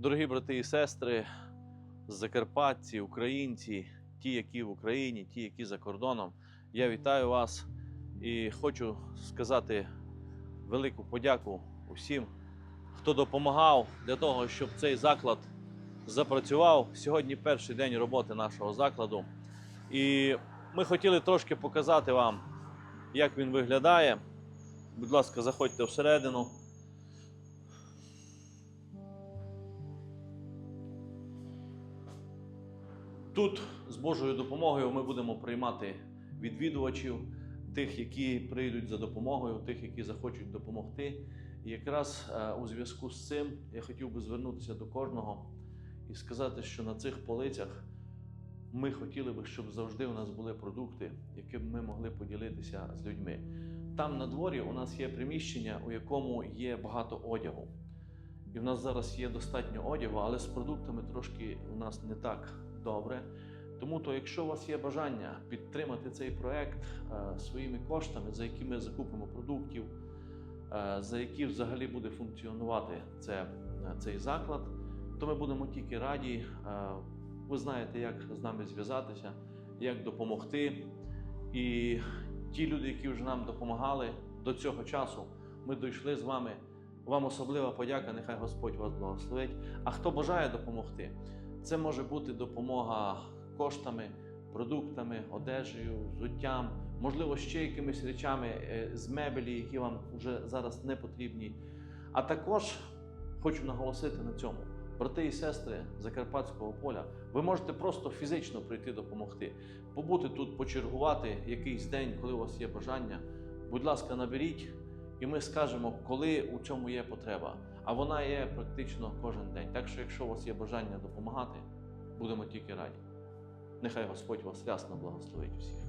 Дорогі брати і сестри, закарпатці, українці, ті, які в Україні, ті, які за кордоном, я вітаю вас і хочу сказати велику подяку усім, хто допомагав для того, щоб цей заклад запрацював. Сьогодні перший день роботи нашого закладу. І ми хотіли трошки показати вам, як він виглядає. Будь ласка, заходьте всередину. Тут з Божою допомогою ми будемо приймати відвідувачів, тих, які прийдуть за допомогою, тих, які захочуть допомогти. І якраз е, у зв'язку з цим я хотів би звернутися до кожного і сказати, що на цих полицях ми хотіли би, щоб завжди у нас були продукти, які б ми могли поділитися з людьми. Там на дворі у нас є приміщення, у якому є багато одягу. І в нас зараз є достатньо одягу, але з продуктами трошки у нас не так добре. Тому то, якщо у вас є бажання підтримати цей проект е, своїми коштами, за які ми закупимо продуктів, е, за які взагалі буде функціонувати це, е, цей заклад, то ми будемо тільки раді. Е, ви знаєте, як з нами зв'язатися, як допомогти. І ті люди, які вже нам допомагали до цього часу, ми дійшли з вами. Вам особлива подяка, нехай Господь вас благословить. А хто бажає допомогти, це може бути допомога коштами, продуктами, одежею, взуттям, можливо, ще якимись речами е, з мебелі, які вам вже зараз не потрібні. А також хочу наголосити на цьому. Брати і сестри Закарпатського поля, ви можете просто фізично прийти допомогти, побути тут, почергувати якийсь день, коли у вас є бажання. Будь ласка, наберіть, і ми скажемо, коли у чому є потреба. А вона є практично кожен день. Так що, якщо у вас є бажання допомагати, будемо тільки раді. Нехай Господь вас рясно благословить усіх.